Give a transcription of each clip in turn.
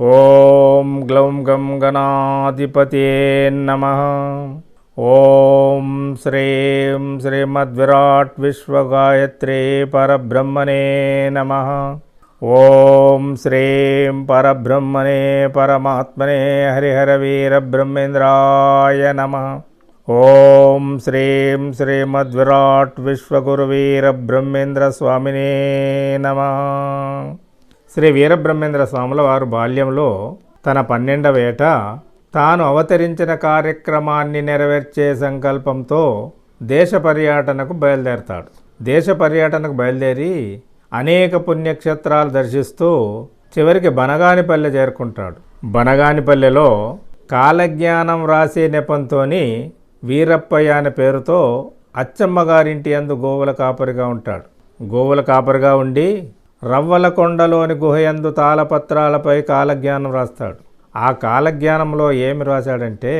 ॐ ग्लौं गं गणाधिपते नमः। ॐ श्रीं श्रीमद्विराट् विश्वगायत्रे परब्रह्मणे नमः। ॐ श्रीं परब्रह्मणे परमात्मने हरिहरवीरब्रह्मेन्द्राय नमः। ॐ श्रीं श्रीमद्विराट् विश्वगुरुवीरब्रह्मेन्द्रस्वामिने नमः। శ్రీ వీరబ్రహ్మేంద్ర స్వాముల వారు బాల్యంలో తన పన్నెండవ ఏట తాను అవతరించిన కార్యక్రమాన్ని నెరవేర్చే సంకల్పంతో దేశ పర్యటనకు బయలుదేరతాడు. దేశ పర్యటనకు బయలుదేరి అనేక పుణ్యక్షేత్రాలు దర్శిస్తూ చివరికి బనగానిపల్లె చేరుకుంటాడు. బనగానిపల్లెలో కాలజ్ఞానం రాసే నెపంతోని వీరప్పయ్య అనే పేరుతో అచ్చమ్మగారింటి అందు గోవుల కాపరిగా ఉంటాడు. గోవుల కాపరిగా ఉండి రవ్వల కొండలోని గుహయందు తాళపత్రాలపై కాలజ్ఞానం రాస్తాడు. ఆ కాలజ్ఞానంలో ఏమి రాశాడంటే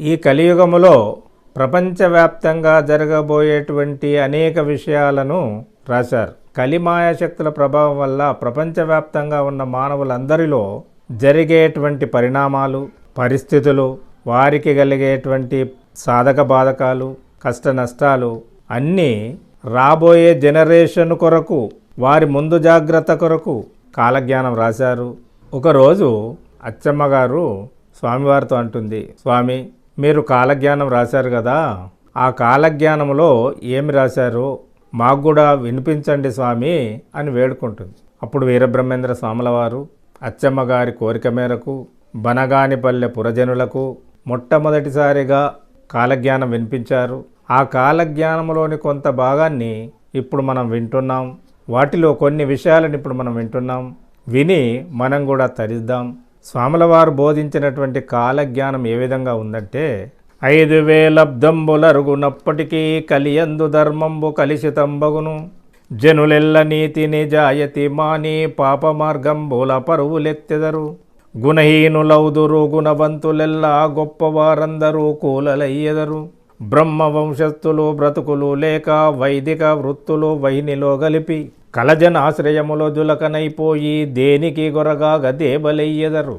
ఈ కలియుగములో ప్రపంచవ్యాప్తంగా జరగబోయేటువంటి అనేక విషయాలను రాశారు. కలిమాయ శక్తుల ప్రభావం వల్ల ప్రపంచవ్యాప్తంగా ఉన్న మానవులందరిలో జరిగేటువంటి పరిణామాలు పరిస్థితులు వారికి కలిగేటువంటి సాధక బాధకాలు కష్ట నష్టాలు అన్నీ రాబోయే జనరేషన్ కొరకు వారి ముందు జాగ్రత్త కొరకు కాలజ్ఞానం రాశారు. ఒకరోజు అచ్చమ్మ గారు స్వామివారితో అంటుంది స్వామి మీరు కాలజ్ఞానం రాశారు కదా? ఆ కాలజ్ఞానంలో ఏమి రాశారు? మాకు కూడా వినిపించండి స్వామి అని వేడుకుంటుంది. అప్పుడు వీరబ్రహ్మేంద్ర స్వాముల వారు అచ్చమ్మ గారి కోరిక మేరకు బనగానిపల్లె పురజనులకు మొట్టమొదటిసారిగా కాలజ్ఞానం వినిపించారు. ఆ కాలజ్ఞానంలోని కొంత భాగాన్ని ఇప్పుడు మనం వింటున్నాం. వాటిలో కొన్ని విషయాలను ఇప్పుడు మనం వింటున్నాం. విని మనం కూడా తరిద్దాం. స్వాముల వారు బోధించినటువంటి కాలజ్ఞానం ఏ విధంగా ఉందంటే ఐదు వేలబ్దంబులరుగునప్పటికీ కలియందు ధర్మంబు కలిసితంబగును. జనులెల్ల నీతిని జాయతి మాని పాప మార్గంబుల పరువులెత్తెదరు. గుణహీనులౌదురు గుణవంతులెల్లా గొప్పవారందరూ కూలలయ్యెదరు. బ్రహ్మ వంశస్థులు బ్రతుకులు లేక వైదిక వృత్తులు వహినిలో గలిపి కలజనాశ్రయములో జులకనైపోయి దేనికి గొరగా గదేబలయ్యెదరు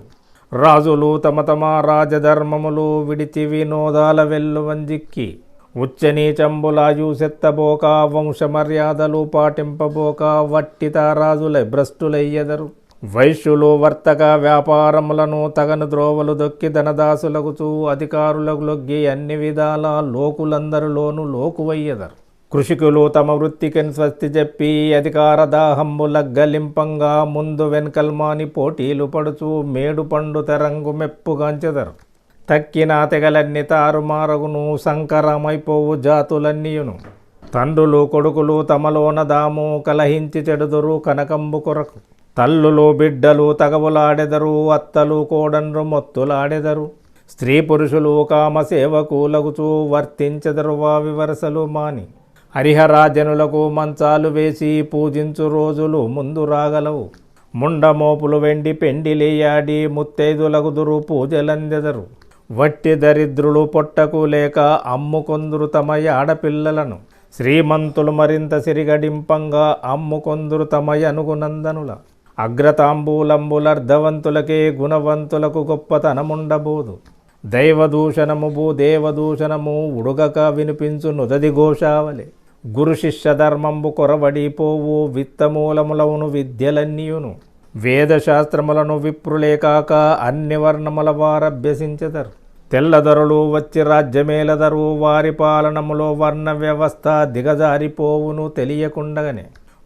రాజులు తమ తమ రాజధర్మములు విడిచి వినోదాల వెల్లువంజిక్కి ఉచ్చనీచంబులాయు సెత్తబోక వంశమర్యాదలు పాటింపబోక వట్టిత రాజుల భ్రష్టులయ్యెదరు. వైశ్యులు వర్తక వ్యాపారములను తగను ద్రోవలు దొక్కి ధనదాసులగుచూ అధికారులకు లొగ్గి అన్ని విధాల లోకులందరిలోనూ లోకువయ్యదరు. కృషికులు తమ వృత్తికి స్వస్తి చెప్పి అధికార దాహంబుల గలింపంగా ముందు వెనకల్మాని పోటీలు పడుచు మేడు పండు తెరంగు మెప్పుగాంచెదరు తక్కిన తెగలన్నీ తారుమారగును సంకరమైపోవు జాతులన్నీయును. తండ్రులు కొడుకులు తమలోన దాము కలహించి చెడుదురు కనకంబు కొరకు. తల్లులు బిడ్డలు తగవులాడెదరు అత్తలు కోడన్రు మొత్తులాడెదరు. స్త్రీ పురుషులు కామ సేవకులగుచూ వర్తించెదరు వావి వరసలు మాని. హరిహరాజనులకు మంచాలు వేసి పూజించు రోజులు ముందు రాగలవు. ముండమోపులు వెండి పెండిలేయాడి ముత్తైదులగుదురు పూజలందెదరు. వట్టి దరిద్రులు పొట్టకు లేక అమ్ముకొందురు తమ ఆడపిల్లలను శ్రీమంతులు మరింత సిరిగడింపంగా అమ్ముకొందురు తమ అనుగునందనుల అగ్రతాంబూలంబులర్ధవంతులకే గుణవంతులకు గొప్పతనముండబోదు. దైవదూషణము భూ దేవదూషణము ఉడుగక వినిపించు నుదది ఘోషావలే గురు శిష్య ధర్మంబు కొరవడిపోవు విత్తమూలములవును విద్యలన్నీయును. వేదశాస్త్రములను విప్రులే కాక అన్ని వర్ణముల వారభ్యసించెదరు. తెల్లదొరలు వచ్చి రాజ్యమేలదరు వారి పాలనములో వర్ణ వ్యవస్థ దిగజారిపోవును తెలియకుండగనే.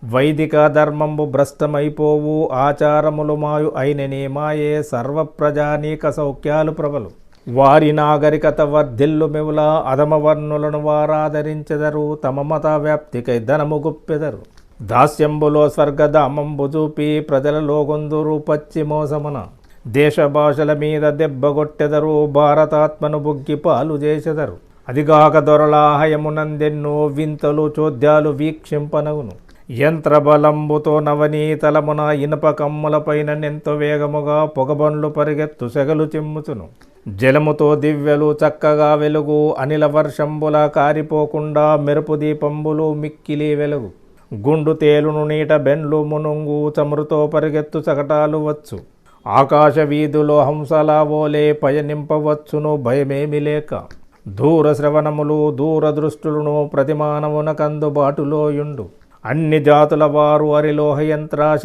వైదిక ధర్మంబు భ్రష్టమైపోవు ఆచారములు మాయు అయిననే మాయే సర్వప్రజానీక సౌఖ్యాలు ప్రబలు. వారి నాగరికత వర్ధిల్లు మెవుల అధమవర్ణులను వారాదరించెదరు తమ మత వ్యాప్తికై ధనము గుప్పెదరు. దాస్యంబులో స్వర్గధామంబు చూపి ప్రజలలో గొందురు పచ్చి మోసమున. దేశ భాషల మీద దెబ్బగొట్టెదరు భారతాత్మను బుగ్గి పాలు చేసెదరు. అదిగాక దొరలాహయమునందెన్నో వింతలు చోద్యాలు వీక్షింపనగును. యంత్రబలంబుతో నవనీతలమున ఇనుప కమ్ములపైన నెంతో వేగముగా పొగబండ్లు పరిగెత్తు సెగలు చిమ్ముచును. జలముతో దివ్యలు చక్కగా వెలుగు అనిల వర్షంబుల కారిపోకుండా మెరుపు దీపంబులు మిక్కిలి వెలుగు. గుండు తేలును నీట బెండ్లు మునుంగు చమురుతో పరిగెత్తు చకటాలు వచ్చు. ఆకాశ వీధులో హంసలా ఓలే పయనింపవచ్చును భయమేమి లేక. దూర శ్రవణములు దూరదృష్టులను ప్రతిమానమునకందుబాటులో యుండు. అన్ని జాతుల వారు అరిలోహ యంత్ర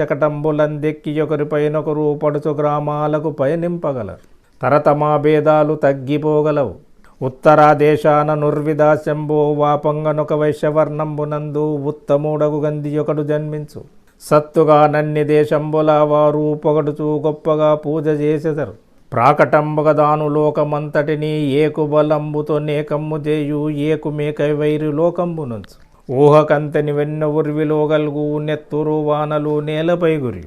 ఒకరిపైనొకరు పడుచు గ్రామాలకు పయనింపగలరు. తరతమా భేదాలు తగ్గిపోగలవు. ఉత్తరాదేశాన నుర్విదాశంబో వాపంగనొక వైశ్యవర్ణంబునందు ఉత్తముడగు గంది ఒకడు జన్మించు. సత్తుగా నన్ని దేశంబుల వారు పొగడుచూ గొప్పగా పూజ చేసెదరు. ప్రాకటంబగ దాను లోకమంతటిని ఏకు బలంబుతో నేకమ్ము చేయు ఏకు మేకై వైరు లోకంబునంచు. ఊహకంతని వెన్న ఉర్విలో గల్గు నెత్తురు వానలు నేలపై గురి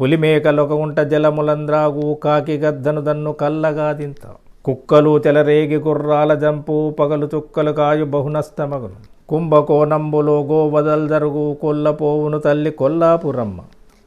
పులిమేకలొక ఉంట జలములంద్రాగు కాకి గద్దను దన్ను కల్లగా దింత. కుక్కలు తెలరేగి గుర్రాల జంపు పగలు చుక్కలు కాయు బహునస్తమగును. కుంభకోణంబులో గోవదల్ జరుగు కొల్లపోవును తల్లి కొల్లాపురమ్మ.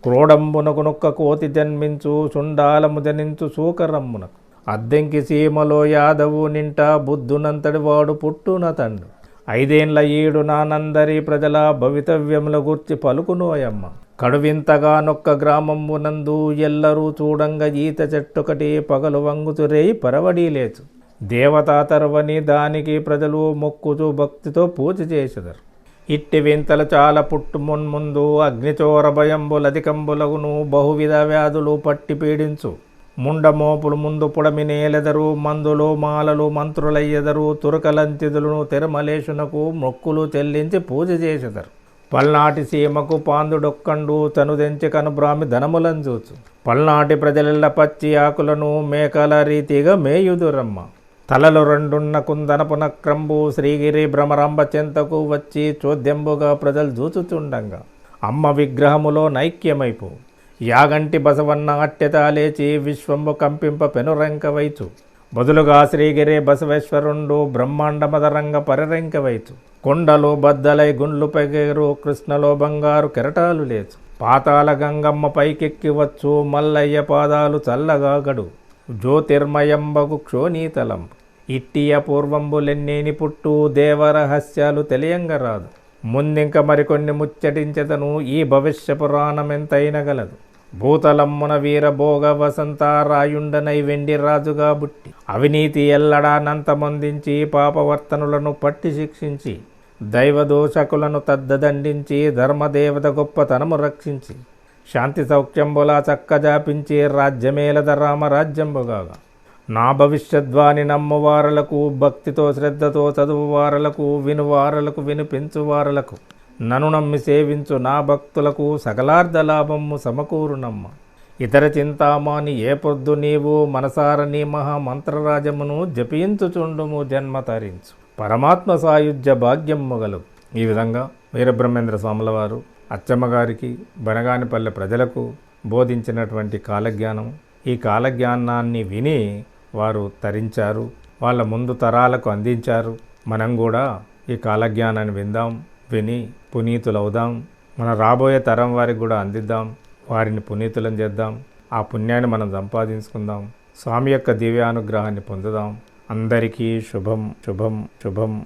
క్రోడంబునకు నొక్క కోతి జన్మించు చుండాలము జనించు సూకరమ్మునకు అద్దెంకి సీమలో యాదవు నింట బుద్ధునంతటి వాడు పుట్టున తండు ఐదేండ్ల ఈడు నానందరి ప్రజల భవితవ్యముల గూర్చి పలుకునోయమ్మ కడువింతగా నొక్క గ్రామంబునందు ఎల్లరూ చూడంగ ఈత చెట్టుకటి పగలు వంగుతురేయి పరవడి లేచు. దేవతా తరవని దానికి ప్రజలు మొక్కుచు భక్తితో పూజ చేసెదరు ఇట్టి వింతలు చాలా పుట్టు మున్ముందు అగ్నిచోర భయంబులధికంబులగును బహువిధ వ్యాధులు పట్టి పీడించు. ముండమోపులు ముందు పుడమి నేలెదరు మందులు మాలలు మంత్రులయ్యెదరు తురకలంతిదులను తిరమలేషునకు మొక్కులు చెల్లించి పూజ చేసెదరు. పల్నాటి సీమకు పాందుడొక్కండు తనుదెంచి కనుబ్రామి ధనములను చూచు. పల్నాటి ప్రజలెల్ల పచ్చి ఆకులను మేకల రీతిగా మేయుదురమ్మ. తలలు రెండున్న కుందనపున క్రంబు శ్రీగిరి భ్రమరంబ చెంతకు వచ్చి చోద్యంబుగా ప్రజలు చూచుచుండంగా. అమ్మ విగ్రహములో నైక్యమైపో. యాగంటి బసవన్నాట్యతాలేచి విశ్వంబు కంపింప పెనురంకవైచు బదులుగా శ్రీగిరి బసవేశ్వరుండు బ్రహ్మాండమదరంగ పరిరంకవైచు కొండలు బద్దలై గుండ్లు పగేరు కృష్ణలో బంగారు కెరటాలు లేచు. పాతాల గంగమ్మ పైకెక్కి వచ్చు మల్లయ్య పాదాలు చల్లగాగడు. జ్యోతిర్మయంబగు క్షోణీతలం. ఇట్టియ పూర్వంబులెన్నేని పుట్టు దేవరహస్యాలు తెలియంగరాదు ముందింక మరికొన్ని ముచ్చటించెదను ఈ భవిష్య పురాణమెంతైనగలదు భూతలమ్మున వీరభోగ వసంతారాయుండనై వెండి రాజుగా బుట్టి అవినీతి ఎల్లడా నంతమందించి పాపవర్తనులను పట్టి శిక్షించి దైవదోషకులను తద్దదండించి ధర్మదేవత గొప్పతనము రక్షించి శాంతి సౌఖ్యంబులా చక్కజాపించి రాజ్యమేలద రామరాజ్యంబుగా నా భవిష్యద్వాణి నమ్మువారలకు భక్తితో శ్రద్ధతో చదువువారలకు వినువారలకు వినిపించువారలకు నన్ను నమ్మి సేవించు నా భక్తులకు సకలార్థ లాభము సమకూరునమ్మ. ఇతర చింతామాని ఏ పొద్దు నీవు మనసార నీ మహామంత్రరాజమును జపించుచుండుము జన్మ తరించు. పరమాత్మ సాయుధ్య భాగ్యం మొగలు ఈ విధంగా వీరబ్రహ్మేంద్ర స్వాముల వారు అచ్చమ్మగారికి బనగానిపల్లె ప్రజలకు బోధించినటువంటి కాలజ్ఞానం. ఈ కాలజ్ఞానాన్ని విని వారు తరించారు. వాళ్ళ ముందు తరాలకు అందించారు. మనం కూడా ఈ కాలజ్ఞానాన్ని విందాం. విని పునీతులవుదాం. మన రాబోయే తరం వారికి కూడా అందిద్దాం. వారిని పునీతులను చేద్దాం. ఆ పుణ్యాన్ని మనం సంపాదించుకుందాం. స్వామి యొక్క దివ్యానుగ్రహాన్ని పొందుదాం. అందరికీ శుభం శుభం శుభం.